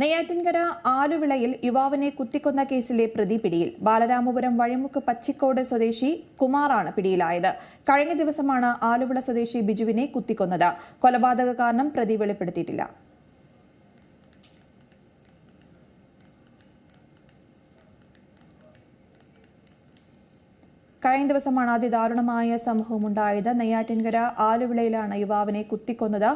നെയ്യാറ്റിൻകര ആലുവിളയിൽ യുവാവിനെ കുത്തിക്കൊന്ന കേസിലെ പ്രതി പിടിയിൽ. ബാലരാമപുരം വഴിമുക്ക് പച്ചിക്കോട് സ്വദേശി കുമാറാണ് പിടിയിലായത്. കഴിഞ്ഞ ദിവസമാണ് ആലുവിള സ്വദേശി ബിജുവിനെ കുത്തിക്കൊന്നത്. കൊലപാതക കാരണം പ്രതി വെളിപ്പെടുത്തിയിട്ടില്ല. കഴിഞ്ഞ ദിവസമാണ് അതിദാരുണമായ സംഭവമുണ്ടായത് നെയ്യാറ്റിൻകര ആലുവിളയിലാണ് യുവാവിനെ കുത്തിക്കൊന്നത്.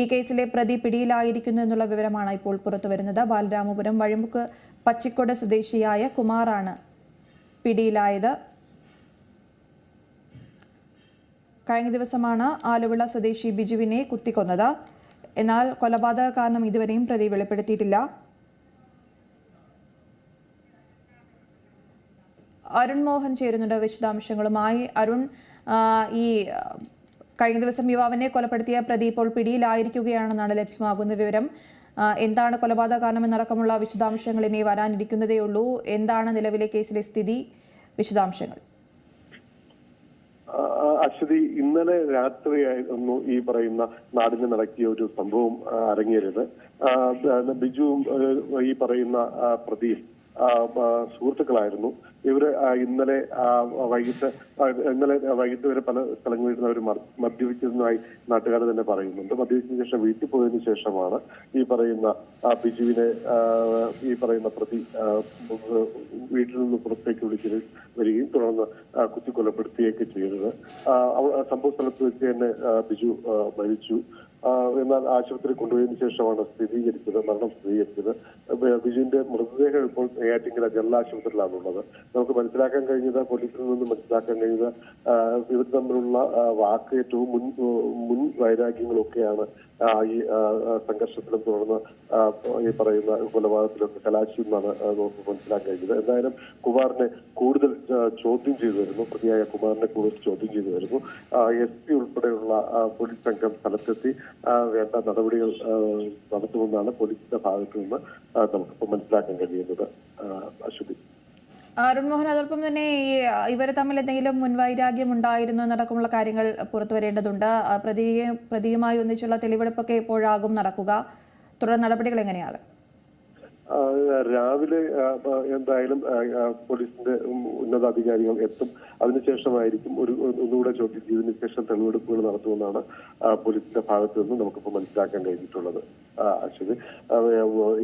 ഈ കേസിലെ പ്രതി പിടിയിലായിരിക്കുന്നു എന്നുള്ള വിവരമാണ് ഇപ്പോൾ പുറത്തുവരുന്നത് ബാലരാമപുരം വഴിമുക്ക് പച്ചിക്കോട് സ്വദേശിയായ കുമാറാണ് പിടിയിലായത്. കഴിഞ്ഞ ദിവസമാണ് ആലുവിള സ്വദേശി ബിജുവിനെ കുത്തിക്കൊന്നത്. എന്നാൽ കൊലപാതക കാരണം ഇതുവരെയും പ്രതി വെളിപ്പെടുത്തിയിട്ടില്ല. അരുൺ മോഹൻ ചേരുന്നുണ്ട് വിശദാംശങ്ങളുമായി. അരുൺ ഈ കഴിഞ്ഞ ദിവസം യുവാവിനെ കൊലപ്പെടുത്തിയ പ്രതി ഇപ്പോൾ പിടിയിലായിരിക്കുകയാണെന്നാണ് ലഭ്യമാകുന്ന വിവരം. എന്താണ് കൊലപാതക കാരണമെന്നടക്കമുള്ള വിശദാംശങ്ങൾ ഇനി വരാനിരിക്കുന്നതേയുള്ളൂ എന്താണ് നിലവിലെ കേസിലെ സ്ഥിതി? വിശദാംശങ്ങൾ. അശ്വതി ഇന്നലെ രാത്രിയായിരുന്നു ഈ പറയുന്ന നാടിന് നടക്കിയ ഒരു സംഭവം അരങ്ങേറിയത്. ബിജുവും ഈ പറയുന്ന പ്രതിയും സുഹൃത്തുക്കളായിരുന്നു. ഇവർ ആ, ഇന്നലെ വൈകിട്ട് ഇന്നലെ വൈകിട്ട് വരെ പല സ്ഥലങ്ങളിൽ നിന്ന് അവർ മദ്യപിച്ചതായി നാട്ടുകാർ തന്നെ പറയുന്നുണ്ട്. മദ്യപിച്ചതിന് ശേഷം വീട്ടിൽ പോയതിന് ശേഷമാണ് ഈ പറയുന്ന ബിജുവിനെ ഈ പറയുന്ന പ്രതി വീട്ടിൽ നിന്ന് പുറത്തേക്ക് വിളിച്ച് വരികയും തുടർന്ന് ആ, കുത്തി കൊലപ്പെടുത്തുകയൊക്കെ ചെയ്തത് സംഭവ സ്ഥലത്ത് വെച്ച് തന്നെ ബിജു മരിച്ചു. എന്നാൽ ആശുപത്രി കൊണ്ടുപോയതിനു ശേഷമാണ് സ്ഥിരീകരിച്ചത് മരണം സ്ഥിരീകരിച്ചത്. ബിജുവിന്റെ മൃതദേഹം ഇപ്പോൾ നെയ്യാറ്റിങ്കര ജനറൽ ആശുപത്രിയിലാണുള്ളത് നമുക്ക് മനസ്സിലാക്കാൻ കഴിഞ്ഞത് പോലീസിൽ നിന്ന് മനസ്സിലാക്കാൻ കഴിഞ്ഞത് ഇവർ തമ്മിലുള്ള വാക്കേറ്റവും മുൻ മുൻ വൈരാഗ്യങ്ങളൊക്കെയാണ് ഈ സംഘർഷത്തിലും തുടർന്ന് ഈ പറയുന്ന കൊലപാതകത്തിലൊക്കെ കലാശി എന്നാണ് നമുക്ക് മനസ്സിലാക്കാൻ കഴിഞ്ഞത്. എന്തായാലും കുമാറിനെ കൂടുതൽ ചോദ്യം ചെയ്തു വരുന്നു. പ്രതിയായ കുമാറിനെ കൂടുതൽ ചോദ്യം ചെയ്തു വരുന്നു. എസ് പി ഉൾപ്പെടെയുള്ള പോലീസ് സംഘം സ്ഥലത്തെത്തി വേണ്ട നടപടികൾ നടത്തുമെന്നാണ് പോലീസിന്റെ ഭാഗത്തു നിന്ന് നമുക്ക് നമുക്കിപ്പോൾ മനസ്സിലാക്കാൻ കഴിയുന്നത് അശ്വതി. അരുൺ മോഹൻ അതോടൊപ്പം തന്നെ ഈ ഇവർ തമ്മിൽ എന്തെങ്കിലും മുൻവൈരാഗ്യം ഉണ്ടായിരുന്നു എന്നടക്കമുള്ള കാര്യങ്ങൾ പുറത്തു വരേണ്ടതുണ്ട്. പ്രതിയെ പ്രതിയുമായി ഒന്നിച്ചുള്ള തെളിവെടുപ്പൊക്കെ എപ്പോഴാകും നടക്കുക. തുടർ നടപടികൾ എങ്ങനെയാകും? രാവിലെ എന്തായാലും പോലീസിന്റെ ഉന്നതാധികാരികൾ എത്തും. അതിനുശേഷമായിരിക്കും ഒരു ഒന്നുകൂടെ ചോദ്യം ചെയ്തതിനു ശേഷം തെളിവെടുപ്പുകൾ നടത്തുമെന്നാണ് പോലീസിന്റെ ഭാഗത്ത് നിന്ന് നമുക്കിപ്പോൾ മനസ്സിലാക്കാൻ കഴിഞ്ഞിട്ടുള്ളത്. അശ്വതി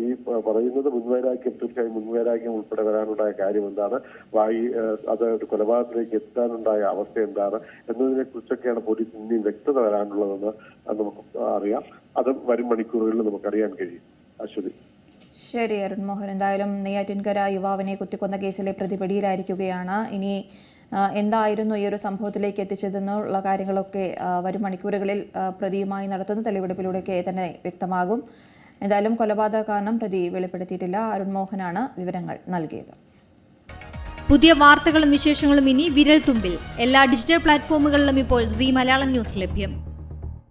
ഈ പറയുന്നത് മുൻവൈരാഗ്യം തീർച്ചയായും മുൻവൈരാഗ്യം ഉൾപ്പെടെ വരാനുണ്ടായ കാര്യം എന്താണ്? വായി അതായത് കൊലപാതകത്തിലേക്ക് എത്താനുണ്ടായ അവസ്ഥ എന്താണ്? എന്നതിനെ കുറിച്ചൊക്കെയാണ് പോലീസ് ഇനിയും വ്യക്തത വരാനുള്ളതെന്ന് നമുക്ക് അറിയാം. അത് വരും മണിക്കൂറുകളിൽ നമുക്കറിയാൻ കഴിയും. അശ്വതി. ശരി അരുൺ മോഹൻ എന്തായാലും നെയ്യാറ്റിൻകര യുവാവിനെ കുത്തിക്കൊന്ന കേസിലെ പ്രതി പിടിയിലായിരിക്കുകയാണ് ഇനി എന്തായിരുന്നു ഈ ഒരു സംഭവത്തിലേക്ക് എത്തിച്ചതെന്നുള്ള കാര്യങ്ങളൊക്കെ വരും മണിക്കൂറുകളിൽ പ്രതിയുമായി നടത്തുന്ന തെളിവെടുപ്പിലൂടെയൊക്കെ തന്നെ വ്യക്തമാകും. എന്തായാലും കൊലപാതക കാരണം പ്രതി വെളിപ്പെടുത്തിയിട്ടില്ല. അരുൺ മോഹനാണ് വിവരങ്ങൾ നൽകിയത്. പുതിയ വാർത്തകളും വിശേഷങ്ങളും ഇനി വിരൽ തുമ്പിൽ എല്ലാ ഡിജിറ്റൽ പ്ലാറ്റ്ഫോമുകളിലും ഇപ്പോൾ സി മലയാളം ന്യൂസ് ലഭ്യം.